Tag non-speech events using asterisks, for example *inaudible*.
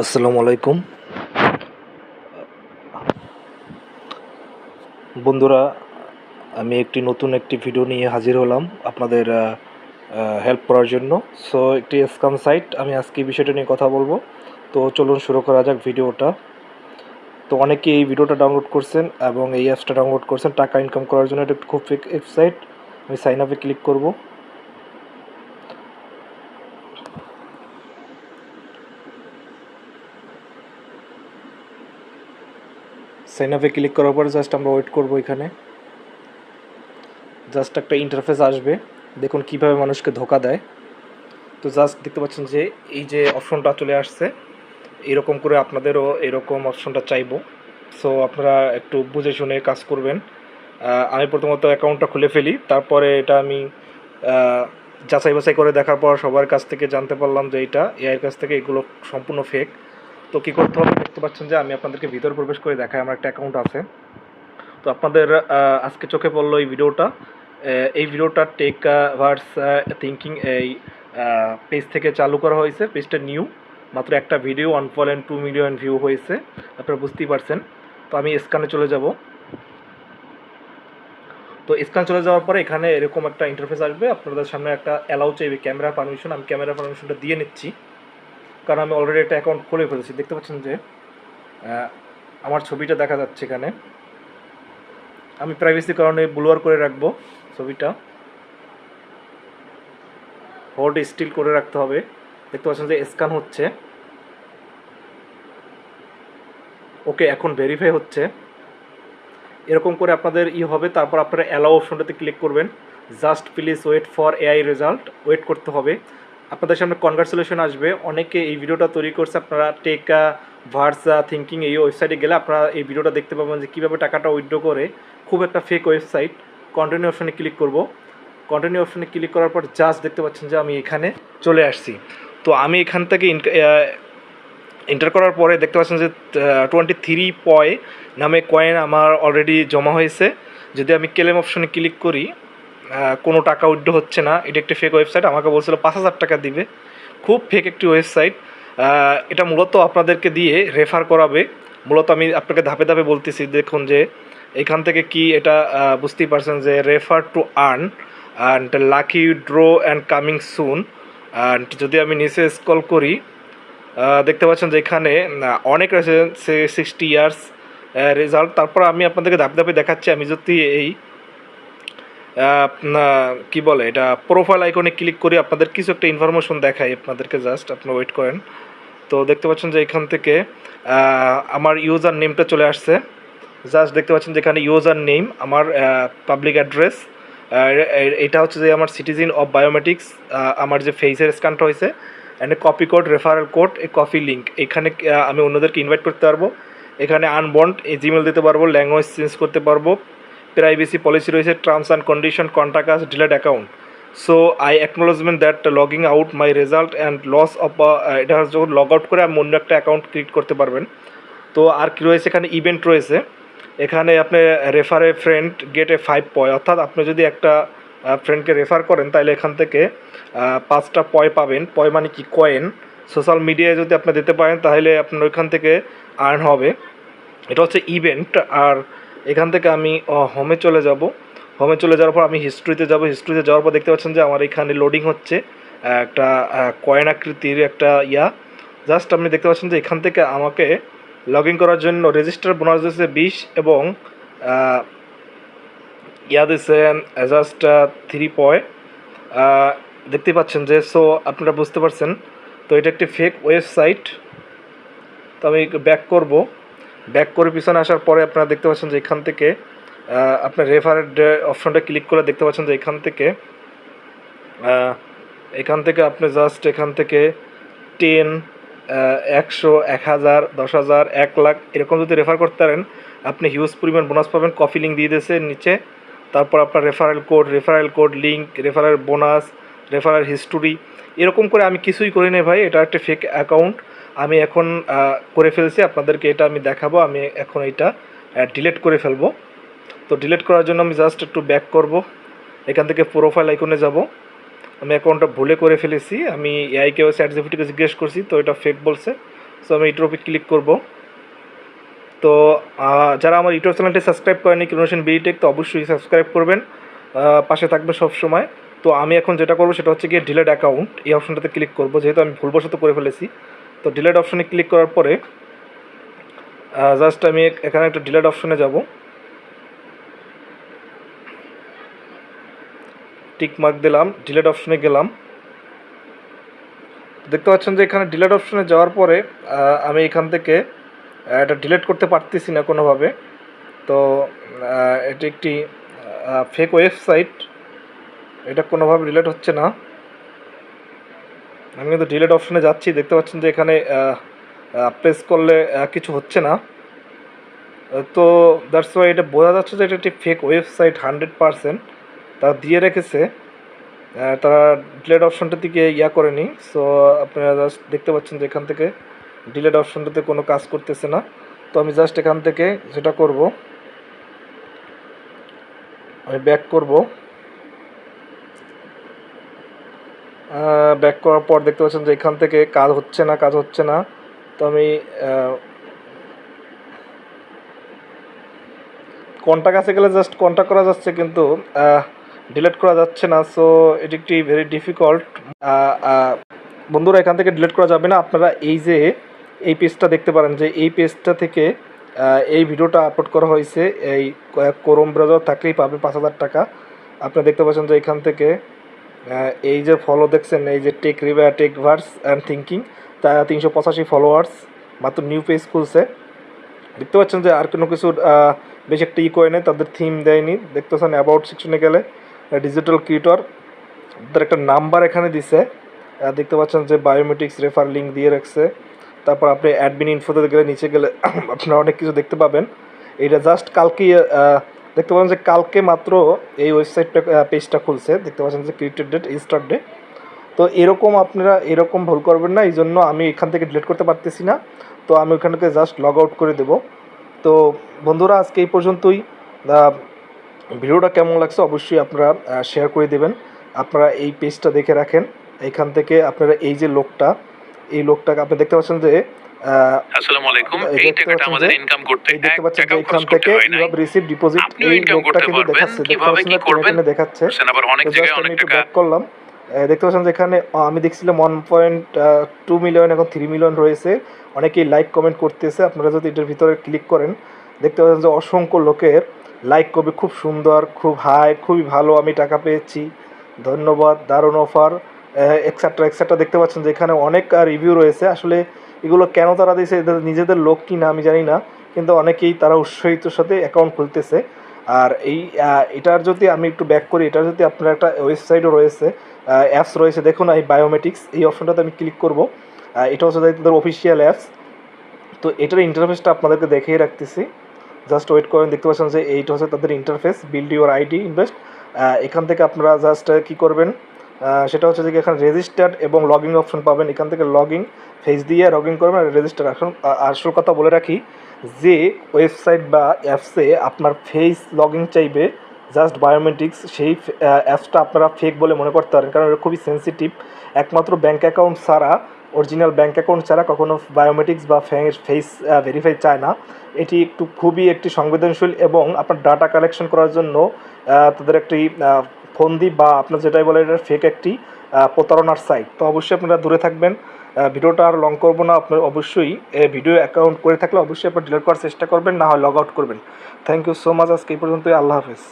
আসসালামু আলাইকুম। বন্ধুরা, আমি একটি নতুন একটি ভিডিও নিয়ে হাজির হলাম আপনাদের হেল্প করার জন্য। সো একটি স্কাম সাইট আমি আজকে এই বিষয়টা নিয়ে কথা বলব। তো চলুন শুরু করা যাক ভিডিওটা। তো অনেকে এই ভিডিওটা ডাউনলোড করছেন এবং এই অ্যাপসটা ডাউনলোড করছেন। টাকা ইনকাম করার জন্য এটা খুব ফেক ওয়েবসাইট আমি সাইন আপে ক্লিক করব। সাইন আপে ক্লিক করার পরে জাস্ট আমরা ওয়েট করব এখানে। জাস্ট একটা ইন্টারফেস আসবে। দেখুন কীভাবে মানুষকে ধোকা দেয়। তো জাস্ট দেখতে পাচ্ছেন যে এই যে অপশনটা চলে আসছে, এরকম করে আপনাদেরও এরকম অপশনটা চাইব। সো আপনারা একটু বুঝে শুনে কাজ করবেন। আমি প্রথমত অ্যাকাউন্টটা খুলে ফেলি, তারপরে এটা আমি যাচাই বাছাই করে দেখার পর সবার কাছ থেকে জানতে পারলাম যে এটা এআইয়ের কাছ থেকে এগুলো সম্পূর্ণ ফেক তো কী করতে হবে? দেখতে পাচ্ছেন যে আমি আপনাদেরকে ভিতরে প্রবেশ করে দেখাই। আমার একটা অ্যাকাউন্ট আছে। তো আপনাদের আজকে চোখে পড়ল এই ভিডিওটা। এই ভিডিওটা টেক ভার্স থিঙ্কিং এই পেজ থেকে চালু করা হয়েছে। পেজটা নিউ মাত্র একটা video one point two million view হয়েছে। আপনারা বুঝতেই পারছেন। তো আমি স্ক্যানে চলে যাব। তো স্ক্যান চলে যাওয়ার পরে এখানে এরকম একটা ইন্টারফেস আসবে। আপনাদের সামনে একটা অ্যালাউ চাইবে। ক্যামেরা পারমিশন আমি ক্যামেরা পারমিশনটা দিয়ে নিচ্ছি। কারণ আমি অলরেডি একটা অ্যাকাউন্ট খুলে ফেলেছি। দেখতে পাচ্ছেন যে আমার ছবিটা দেখা যাচ্ছে এখানে। আমি প্রাইভেসি কারণে ব্লুয়ার করে রাখব ছবিটা। হোল্ড স্টিল করে রাখতে হবে। দেখতে পাচ্ছেন যে স্ক্যান হচ্ছে। ওকে, এখন ভেরিফাই হচ্ছে। এরকম করে আপনাদের ই হবে। তারপর আপনারা অ্যালাউ অপশনটাতে ক্লিক করবেন। Just please wait for AI result wait করতে হবে। আপনাদের সামনে কনগ্রাচুলেশন আসবে। অনেকে এই ভিডিওটা তৈরি করছে, আপনারা টেকা ভার্সা থিঙ্কিং এই ওয়েবসাইটে গেলে আপনারা এই ভিডিওটা দেখতে পাবেন যে কীভাবে টাকাটা উইথড্র করে খুব একটা ফেক ওয়েবসাইট কন্টিনিউ অপশনে ক্লিক করব। কন্টিনিউ অপশনে ক্লিক করার পর জাস্ট দেখতে পাচ্ছেন যে আমি এখানে চলে আসছি। তো আমি এখান থেকে এন্টার করার পরে দেখতে পাচ্ছেন যে টোয়েন্টি থ্রি পয় নামে কয়েন আমার অলরেডি জমা হয়েছে। যদি আমি ক্লেম অপশনে ক্লিক করি কোনো টাকা উইথড্র হচ্ছে না। এটা একটি ফেক ওয়েবসাইট আমাকে বলছিল পাঁচ হাজার টাকা দিবে। খুব ফেক একটি ওয়েবসাইট এটা মূলত আপনাদেরকে দিয়ে রেফার করাবে। মূলত আমি আপনাকে ধাপে ধাপে বলতেছি, দেখুন যে এখান থেকে কি এটা বুঝতেই পারছেন যে refer to earn and lucky draw and coming soon and যদি আমি নিচে স্কল করি দেখতে পাচ্ছেন যে এখানে অনেক রয়েছে সে সিক্সটি ইয়ার্স রেজাল্ট তারপর আমি আপনাদেরকে ধাপে ধাপে দেখাচ্ছি। আমি যদি এই কি বলে, এটা প্রোফাইল আইকনে ক্লিক করি আপনাদের কিছু একটা ইনফরমেশন দেখাই আপনাদেরকে জাস্ট আপনারা ওয়েট করেন। তো দেখতে পাচ্ছেন যে এখান থেকে আমার ইউজার নেমটা চলে আসছে। জাস্ট দেখতে পাচ্ছেন যে এখানে ইউজার নেম আমার পাবলিক অ্যাড্রেস এটা হচ্ছে যে আমার সিটিজেন অফ বায়োমেটিক্স আমার যে ফেসের স্ক্যানটা হয়েছে and copy code referral code A copy link এখানে আমি অন্যদেরকে ইনভাইট করতে পারব। এখানে আনবন্ড জিমেল দিতে পারব ল্যাঙ্গুয়েজ চেঞ্জ করতে পারব। প্রাইভেসি পলিসি রয়েছে terms and condition contact us delete account so I acknowledgement that logging out my result and loss of এটা যখন লগ আউট করে আপনি অন্য একটা অ্যাকাউন্ট ক্রিয়েট করতে পারবেন। তো আর কী রয়েছে? এখানে ইভেন্ট রয়েছে। এখানে আপনি refer a friend get a five পয় অর্থাৎ আপনি যদি একটা ফ্রেন্ডকে রেফার করেন, তাহলে এখান থেকে পাঁচটা পয় পাবেন। পয় মানে কি? কয়েন সোশ্যাল মিডিয়ায় যদি আপনি দিতে পারেন, তাহলে আপনার ওইখান থেকে আর্ন হবে। এটা হচ্ছে ইভেন্ট আর এখান থেকে আমি হোমে চলে যাব। হোমে চলে যাওয়ার পর আমি হিস্ট্রিতে যাব। হিস্ট্রিতে যাওয়ার পর দেখতে পাচ্ছেন যে আমার এখানে লোডিং হচ্ছে, একটা কয়েন আকৃতির একটা ইয়া। জাস্ট আপনি দেখতে পাচ্ছেন যে এখান থেকে আমাকে লগ ইন করার জন্য রেজিস্টার বোনাস দিয়েছে বিশ এবং ইয়া দিয়েছে জাস্ট থ্রি পয় দেখতে পাচ্ছেন যে সো আপনারা বুঝতে পারছেন। তো এটা একটি ফেক ওয়েবসাইট তো আমি ব্যাক করব। ব্যাক করে পিছনে আসার পরে আপনারা দেখতে পাচ্ছেন যে এখান থেকে আপনার রেফারেড অপশনটা ক্লিক করে দেখতে পাচ্ছেন যে এখান থেকে এখান থেকে আপনি জাস্ট এখান থেকে টেন একশো, এক হাজার, দশ হাজার, এক লাখ এরকম যদি রেফার করতে পারেন, আপনি হিউজ পরিমাণ বোনাস পাবেন। কফি লিঙ্ক দিয়ে দিয়েছে নিচে। তারপর আপনার referral code referral code link referral bonus referral history এরকম করে আমি কিছুই করি না ভাই। এটা একটা ফেক অ্যাকাউন্ট আমি এখন করে ফেলছি। আপনাদেরকে এটা আমি দেখাবো। আমি এখন এটা ডিলেট করে ফেলব। তো ডিলেট করার জন্য আমি জাস্ট একটু ব্যাক করব। এখান থেকে প্রোফাইল আইকনে যাব। আমি অ্যাকাউন্টটা ভুলে করে ফেলেছি। আমি এআইকে চ্যাট জিপিটিকে জিজ্ঞেস করছি, তো এটা ফেক বলছে। সো আমি এটার ক্লিক করব। তো যারা আমার ইউটিউব চ্যানেলটি সাবস্ক্রাইব করেনি ক্রিনোশন বিটেক তো অবশ্যই সাবস্ক্রাইব করবেন। পাশে থাকবে সব সময় তো আমি এখন যেটা করব, সেটা হচ্ছে গিয়ে ডিলেট অ্যাকাউন্ট এই অপশনটাতে ক্লিক করব। যেহেতু আমি ভুলবশত করে ফেলেছি। তো ডিলেট অপশনে ক্লিক করার পরে জাস্ট আমি এখানে একটা ডিলেট অপশনে যাব। টিক মার্ক দিলাম ডিলেট অপশনে গেলাম। দেখতে পাচ্ছেন যে এখানে ডিলেট অপশনে যাওয়ার পরে আমি এখান থেকে এটা ডিলেট করতে পারতেছি না কোনোভাবে। তো এটি একটি ফেক ওয়েবসাইট এটা কোনোভাবে ডিলেট হচ্ছে না। আমি কিন্তু ডিলেট অপশনে যাচ্ছি, দেখতে পাচ্ছেন যে এখানে প্রেস করলে কিছু হচ্ছে না। তো দ্যাটস ওয়াই এটা বোঝা যাচ্ছে যে এটা একটি ফেক ওয়েবসাইট হান্ড্রেড পারসেন্ট তারা দিয়ে রেখেছে তারা ডিলেট অপশানটার দিকে ইয়া করেনি। সো আপনারা জাস্ট দেখতে পাচ্ছেন যে এখান থেকে ডিলেট অপশনটাতে কোনো কাজ করতেছে না। তো আমি জাস্ট এখান থেকে যেটা করব, আমি ব্যাক করব। ব্যাক করার পর দেখতে পাচ্ছেন যে এখান থেকে কাজ হচ্ছে না, কাজ হচ্ছে না। তো আমি কন্ট্যাক্ট আছে গেলে জাস্ট কন্ট্যাক্ট করা যাচ্ছে কিন্তু ডিলিট করা যাচ্ছে না। সো এটি একটি ভেরি ডিফিকাল্ট বন্ধুরা, এখান থেকে ডিলিট করা যাবে না। আপনারা এই যে, এই পেজটা দেখতে পারেন যে, এই পেজটা থেকে এই ভিডিওটা আপলোড করা হয়েছে। এই কোরম ব্রাউজার থাকলেই পাবে পাঁচ হাজার টাকা। আপনারা দেখতে পাচ্ছেন যে এখান থেকে এই যে ফলো দেখছেন এই যে tech river tech verse and thinking তা তিনশো পঁচাশি ফলোয়ার্স মাত্র নিউ পেজ খুলছে। দেখতে পাচ্ছেন যে আর কোনো কিছুর বেশি একটা ই করে নেই তাদের থিম দেয়নি। দেখতে পাচ্ছেন অ্যাবাউট সেকশনে গেলে ডিজিটাল ক্রিয়েটর তাদের একটা নাম্বার এখানে দিছে। দেখতে পাচ্ছেন যে বায়োমেট্রিক্স রেফার লিঙ্ক দিয়ে রাখছে। তারপর আপনি অ্যাডমিন ইনফোতে গেলে নিচে গেলে *coughs* আপনারা অনেক কিছু দেখতে পাবেন। এটা জাস্ট কালকে আহ, দেখতে পাচ্ছেন যে কালকে মাত্র এই ওয়েবসাইটটা পেজটা খুলছে। দেখতে পাচ্ছেন যে ক্রিয়েটেড ডেট স্টার্ট ডে তো এরকম আপনারা এরকম ভুল করবেন না এই জন্য আমি এখান থেকে ডিলিট করতে পারতেছি না। তো আমি ওখান থেকে জাস্ট লগ আউট করে দেব। তো বন্ধুরা, আজকে এই পর্যন্তই। ভিডিওটা কেমন লাগছে অবশ্যই আপনারা শেয়ার করে দেবেন। আপনারা এই পেজটা দেখে রাখেন। এখান থেকে আপনারা এই যে লোকটা, এই লোকটাকে আপনি দেখতে পাচ্ছেন যে আসসালামু আলাইকুম। এই এই দেখতে টাকাটা পাচ্ছেন আমাদের যে- ইনকাম করতে এই দেখতে এক পাচ্ছেন যে টাকাও এখান খরচ করতে থেকে ইউ হ্যাভ রিসিভ ডিপোজিট এই লোকটা কিন্তু দেখাচ্ছে কীভাবে কি করবেন? টেনে টেনে দেখাচ্ছে আবার অনেক জায়গায় অনেক আমি টাকা করলাম। দেখতে পাচ্ছেন যে এখানে আমি দেখছিলাম ওয়ান পয়েন্ট টু মিলিয়ন এখন থ্রি মিলিয়ন রয়েছে। অনেকেই লাইক কমেন্ট করতেছে। আপনারা যদি এটার ভিতরে ক্লিক করেন দেখতে পাচ্ছেন যে অসংখ্য লোকের লাইক কবে খুব সুন্দর খুব হাই খুবই ভালো আমি টাকা পেয়েছি। ধন্যবাদ দারুণ অফার এক্সেট্রা এক্সেট্রা দেখতে পাচ্ছেন যে এখানে অনেক রিভিউ রয়েছে। আসলে এগুলো কেন তারা দিয়েছে? এদের নিজেদের লোক কি না আমি জানি না, কিন্তু অনেকেই তারা উৎসাহিতর সাথে অ্যাকাউন্ট খুলতেছে। আর এই এটার যদি আমি একটু ব্যাক করি, এটার যদি আপনার একটা ওয়েবসাইটও রয়েছে অ্যাপস রয়েছে, দেখুন এই বায়োমেটিক্স এই অপশনটাতে আমি ক্লিক করব। এটা হচ্ছে তাদের অফিসিয়াল অ্যাপস তো এটার ইন্টারফেসটা আপনাদেরকে দেখিয়ে রাখতেছি। জাস্ট ওয়েট করেন, দেখতে পাচ্ছেন যে এইটা হচ্ছে তাদের interface build your ID invest এখান থেকে আপনারা জাস্ট কি করবেন? সেটা হচ্ছে যে এখানে রেজিস্টার্ড এবং লগ অপশন পাবেন। এখান থেকে লগ ফেস দিয়ে লগ ইন করবেন আর রেজিস্টার আসুন আ- আসল কথা বলে রাখি যে ওয়েবসাইট বা অ্যাপসে আপনার ফেস লগ চাইবে জাস্ট বায়োমেট্রিক্স সেই অ্যাপসটা আপনারা ফেক বলে মনে করতে পারেন। কারণ এটা খুবই সেন্সিটিভ একমাত্র ব্যাঙ্ক অ্যাকাউন্ট ছাড়া অরিজিনাল ব্যাঙ্ক অ্যাকাউন্ট ছাড়া কখনো বায়োমেট্রিক্স বা ফেস ভেরিফাই চায় না। এটি একটু খুবই একটি সংবেদনশীল এবং আপনার ডাটা কালেকশন করার জন্য তাদের একটি ফন্দি বা আপনার যেটাই বলে এটা ফেক একটি প্রতারণার সাইট তো অবশ্যই আপনারা দূরে থাকবেন। ভিডিওটা আর লং করব না। আপনার অবশ্যই ভিডিও অ্যাকাউন্ট করে থাকলে অবশ্যই আপনার ডিলিট করার চেষ্টা করবেন, না হয় লগ আউট করবেন। থ্যাংক ইউ সো মাচ আজকে এই পর্যন্তই। আল্লাহ হাফেজ।